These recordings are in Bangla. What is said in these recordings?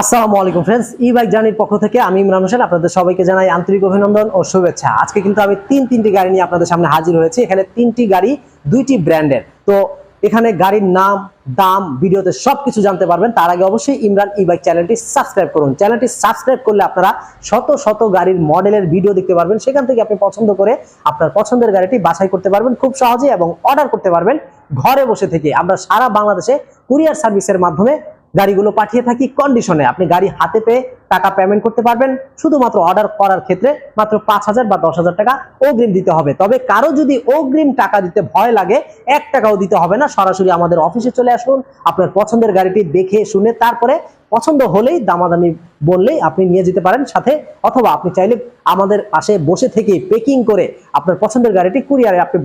আসসালামু আলাইকুম ফ্রেন্ডস ই বাইক জার্নির পক্ষ থেকে আমি ইমরান হোসেন, আপনাদের সবাইকে জানাই আন্তরিক অভিনন্দন ও শুভেচ্ছা। আজকে কিন্তু আমি তিন তিনটি গাড়ি নিয়ে আপনাদের সামনে হাজির হয়েছি। এখানে তিনটি গাড়ি, দুইটি ব্র্যান্ডের তো এখানে গাড়ির নাম, দাম, ভিডিওতে সবকিছু জানতে পারবেন। তার আগে অবশ্যই ইমরান ই বাইক চ্যানেলটি সাবস্ক্রাইব করুন। চ্যানেলটি সাবস্ক্রাইব করলে আপনারা শত শত গাড়ির মডেলের ভিডিও দেখতে পারবেন। সেখান থেকে আপনি পছন্দ করে আপনার পছন্দের গাড়িটি বাছাই করতে পারবেন খুব সহজে এবং অর্ডার করতে পারবেন ঘরে বসে থেকে। আমরা সারা বাংলাদেশে কুরিয়ার সার্ভিসের মাধ্যমে গাড়িগুলো পাঠিয়ে থাকি কন্ডিশনে আপনি গাড়ি হাতে পেয়ে টাকা পেমেন্ট করতে পারবেন। শুধুমাত্র অর্ডার করার ক্ষেত্রে মাত্র পাঁচ হাজার বা দশ হাজার টাকা অগ্রিম দিতে হবে। তবে কারও যদি অগ্রিম টাকা দিতে ভয় লাগে, এক টাকাও দিতে হবে না। সরাসরি আমাদের অফিসে চলে আসুন। আপনার পছন্দের গাড়িটি দেখে শুনে তারপরে পছন্দ হলেই দামাদামি বললেই আপনি নিয়ে যেতে পারেন সাথে। অথবা আপনি চাইলে আমাদের পাশে বসে থেকে পেকিং করে আপনার পছন্দের গাড়িটি কুরিয়ারে আপনি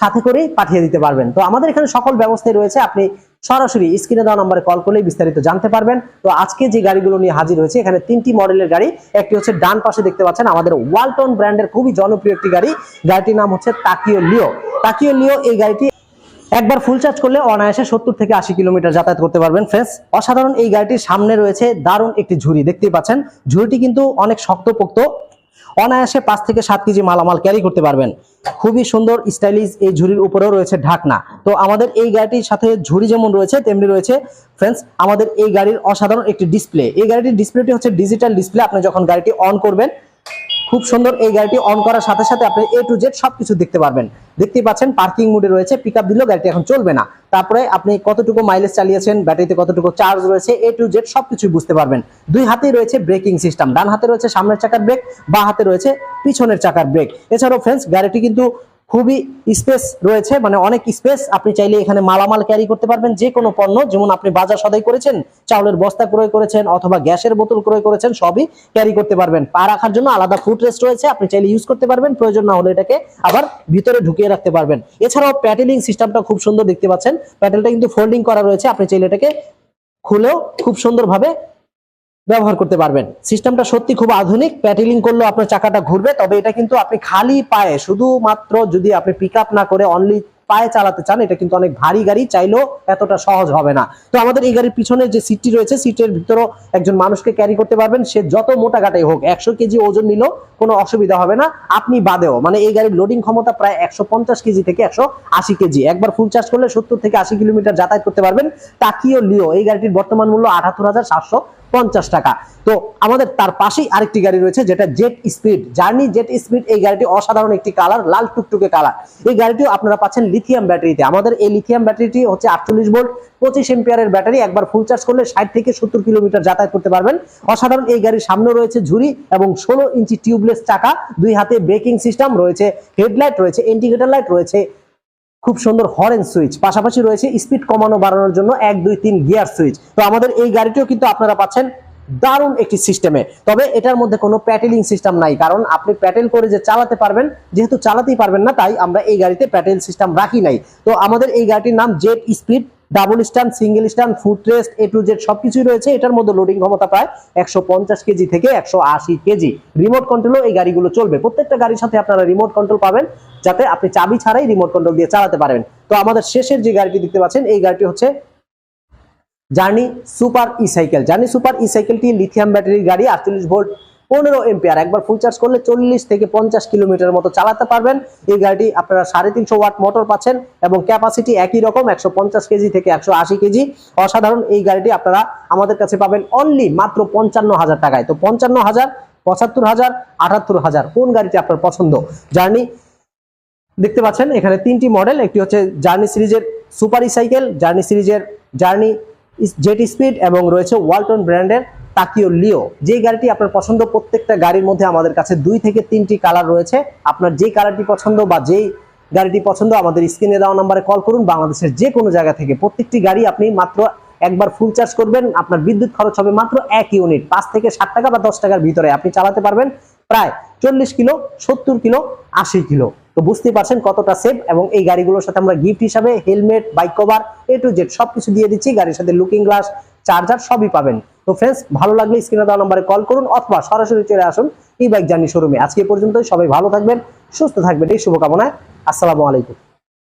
সাথে করেই পাঠিয়ে দিতে পারবেন। তো আমাদের এখানে সকল ব্যবস্থাই রয়েছে। আপনি সরাসরি স্ক্রিনে দেওয়া নম্বরে কল করলেই বিস্তারিত জানতে পারবেন। তো আজকে যে গাড়িগুলো নিয়ে হাজির হয়েছে, এখানে তিনটি মডেলের গাড়ি, একটি হচ্ছে ডান পাশে দেখতে পাচ্ছেন আমাদের ওয়ালটন ব্র্যান্ডের খুবই জনপ্রিয় একটি গাড়ি। গাড়িটির নাম হচ্ছে তাকিও লিও তাকিও লিও এই গাড়িটি একবার ফুল চার্জ করলে অনায়াসে সত্তর থেকে আশি কিলোমিটার যাতায়াত করতে পারবেন ফ্রেন্ডস অসাধারণ এই গাড়িটির সামনে রয়েছে দারুণ একটি ঝুড়ি, দেখতেই পাচ্ছেন। ঝুড়িটি কিন্তু অনেক শক্তপোক্ত। অনায়াসে পাঁচ থেকে সাত কেজি মালামাল ক্যারি করতে পারবেন। খুবই সুন্দর স্টাইলিশ এই ঝুড়ির উপরেও রয়েছে ঢাকনা। তো আমাদের এই গাড়িটির সাথে ঝুড়ি যেমন রয়েছে, তেমনি রয়েছে ফ্রেন্ডস আমাদের এই গাড়ির অসাধারণ একটি ডিসপ্লে এই গাড়িটির ডিসপ্লেটি হচ্ছে ডিজিটাল ডিসপ্লে আপনি যখন গাড়িটি অন করবেন খুব সুন্দর এই গাড়িটি অন করার সাথে সাথে আপনি এ টু জেড সবকিছু দেখতে পারবেন। দেখতে পাচ্ছেন পার্কিং মোডে রয়েছে পিক আপ দিলেও গাড়িটি এখন চলবে না। তারপরে আপনি কতটুকু মাইলেজ চালিয়েছেন, ব্যাটারিতে কতটুকু চার্জ রয়েছে এ টু জেড সবকিছুই বুঝতে পারবেন। দুই হাতেই রয়েছে ব্রেকিং সিস্টেম ডান হাতে রয়েছে সামনের চাকার ব্রেক বা হাতে রয়েছে পিছনের চাকার ব্রেক এছাড়াও ফ্রেন্ডস গাড়িটি কিন্তু খুবই স্পেস রয়েছে মানে অনেক স্পেস আপনি চাইলে এখানে মালামাল ক্যারি করতে পারবেন যে কোনো পণ্য, যেমন আপনি বাজার সদাই করেছেন, চাউলের বস্তা ক্রয় করেছেন, অথবা গ্যাসের বোতল ক্রয় করেছেন, সবই ক্যারি করতে পারবেন। পা রাখার জন্য আলাদা ফুট রেস্ট রয়েছে, আপনি চাইলে ইউজ করতে পারবেন, প্রয়োজন না হলে এটাকে আবার ভিতরে ঢুকিয়ে রাখতে পারবেন। এছাড়াও প্যাটেলিং সিস্টেমটা খুব সুন্দর দেখতে পাচ্ছেন প্যাটেলটা কিন্তু ফোল্ডিং করা রয়েছে, আপনি চাইলে এটাকে খুলেও খুব সুন্দরভাবে ব্যবহার করতে পারবেন। সিস্টেমটা সত্যি খুব আধুনিক প্যাটেলিং করলে আপনার চাকাটা ঘুরবে, তবে এটা কিন্তু আপনি খালি পায়ে, শুধুমাত্র যদি আপনি পিক না করে অনলি পায়ে চালাতে চান, এটা কিন্তু অনেক ভারী গাড়ি, চাইলেও এতটা সহজ হবে না। তো আমাদের এই গাড়ির পিছনে যে সিটটি রয়েছে, সিটের ভিতরেও একজন মানুষকে ক্যারি করতে পারবেন। সে যত মোটা গাটাই হোক, একশো কেজি ওজন নিলেও কোনো অসুবিধা হবে না। আপনি বাদেও মানে এই গাড়ির লোডিং ক্ষমতা প্রায় একশো পঞ্চাশ কেজি থেকে একশো আশি কেজি। একবার ফুল চার্জ করলে সত্তর থেকে আশি কিলোমিটার যাতায়াত করতে পারবেন। তাকিও লিও, এই গাড়িটির বর্তমান মূল্য আঠাত্তর হাজার সাতশো পঞ্চাশ টাকা। তো আমাদের তার পাশেই আরেকটি গাড়ি রয়েছে, যেটা jet speed journey jet speed এই গাড়িটি অসাধারণ একটি কালার লাল টুকটুকে কালার এই গাড়িটিও আপনারা পাচ্ছেন লিথিয়াম ব্যাটারিতে আমাদের এই লিথিয়াম ব্যাটারিটি হচ্ছে আটচল্লিশ ভোল্ট পঁচিশ এম্পিয়ারের ব্যাটারি একবার ফুল চার্জ করলে ষাট থেকে সত্তর কিলোমিটার যাতায়াত করতে পারবেন। অসাধারণ এই গাড়ির সামনে রয়েছে ঝুড়ি এবং ষোলো ইঞ্চি টিউবলেস চাকা, দুই হাতে ব্রেকিং সিস্টেম রয়েছে হেডলাইট রয়েছে ইন্ডিকেটর লাইট রয়েছে, খুব সুন্দর হরেন সুইচ পাশাপাশি রয়েছে স্পিড কমানো বাড়ানোর জন্য এক, দুই, তিন গিয়ার সুইচ তো আমাদের এই গাড়িটিও কিন্তু আপনারা পাচ্ছেন দারুণ একটি সিস্টেমে। তবে এটার মধ্যে কোনো প্যাটেলিং সিস্টেম নাই, কারণ আপনি প্যাটেল করে যে চালাতে পারবেন, যেহেতু চালাতেই পারবেন না, তাই আমরা এই গাড়িতে প্যাটেল সিস্টেম রাখি নাই। তো আমাদের এই গাড়িটির নাম jet speed, double stand, single stand, foot rest, A to Z সবকিছুই রয়েছে। এটার মধ্যে লোডিং ক্ষমতা প্রায় একশো পঞ্চাশ কেজি থেকে একশো আশি কেজি। রিমোট কন্ট্রোলও এই গাড়িগুলো চলবে। প্রত্যেকটা গাড়ির সাথে আপনারা রিমোট কন্ট্রোল পাবেন, যাতে আপনি চাবি ছাড়াই রিমোট কন্ট্রোল দিয়ে চালাতে পারেন তো আমাদের শেষের যে গাড়িটি দেখতে পাচ্ছেন, এই গাড়িটি হচ্ছে journey super e cycle journey super e সাইকেলটি lithium ব্যাটারির গাড়ি, আটচল্লিশ ভোল্ট পনেরো এম্পিয়ার একবার ফুল চার্জ করলে চল্লিশ থেকে পঞ্চাশ কিলোমিটার মতো চালাতে পারবেন। এই গাড়িটি আপনারা সাড়ে তিনশো ওয়াট মোটর পাচ্ছেন এবং ক্যাপাসিটি একই রকম, একশো পঞ্চাশ কেজি থেকে একশো আশি কেজি। অসাধারণ এই গাড়িটি আপনারা আমাদের কাছে পাবেন অনলি মাত্র পঞ্চান্ন হাজার টাকায়। তো পঞ্চান্ন হাজার, পঁচাত্তর হাজার, আটাত্তর হাজার, কোন গাড়িটি আপনার পছন্দ? জার্নি দেখতে পাচ্ছেন, এখানে তিনটি মডেল একটি হচ্ছে জার্নি সিরিজের সুপার সাইকেল জার্নি সিরিজের জার্নি জেট স্পিড এবং রয়েছে ওয়ালটন ব্র্যান্ডের তাকিও লিও। যে গাড়িটি আপনার পছন্দ, প্রত্যেকটা গাড়ির মধ্যে আমাদের কাছে দুই থেকে তিনটি কালার রয়েছে। আপনার যে কালারটি পছন্দ বা যেই গাড়িটি পছন্দ, আমাদের স্ক্রিনে দেওয়া নাম্বারে কল করুন বাংলাদেশের যে কোনো জায়গা থেকে। প্রত্যেকটি গাড়ি আপনি মাত্র একবার ফুল চার্জ করবেন। আপনার বিদ্যুৎ খরচ হবে মাত্র এক ইউনিট পাঁচ থেকে ষাট টাকা বা দশ টাকার ভিতরে আপনি চালাতে পারবেন। প্রায় চল্লিশ কিলো, সত্তর কিলো, আশি কিলো। তো বুঝতেই পারছেন কতটা সেফ এবং এই গাড়িগুলোর সাথে আমরা গিফট হিসাবে helmet bike cover A to Z সবকিছু দিয়ে দিচ্ছি। গাড়ির সাথে লুকিং গ্লাস চার্জার সবই পাবেন। তো ফ্রেন্ডস ভালো লাগলে স্ক্রিনে দেওয়া নম্বরে কল করুন অথবা সরাসরি চলে আসুন এই বাইক জার্নি শোরুমে আজকে পর্যন্ত সবাই ভালো থাকবেন, সুস্থ থাকবেন। এই শুভকামনায়, আসসালামু আলাইকুম।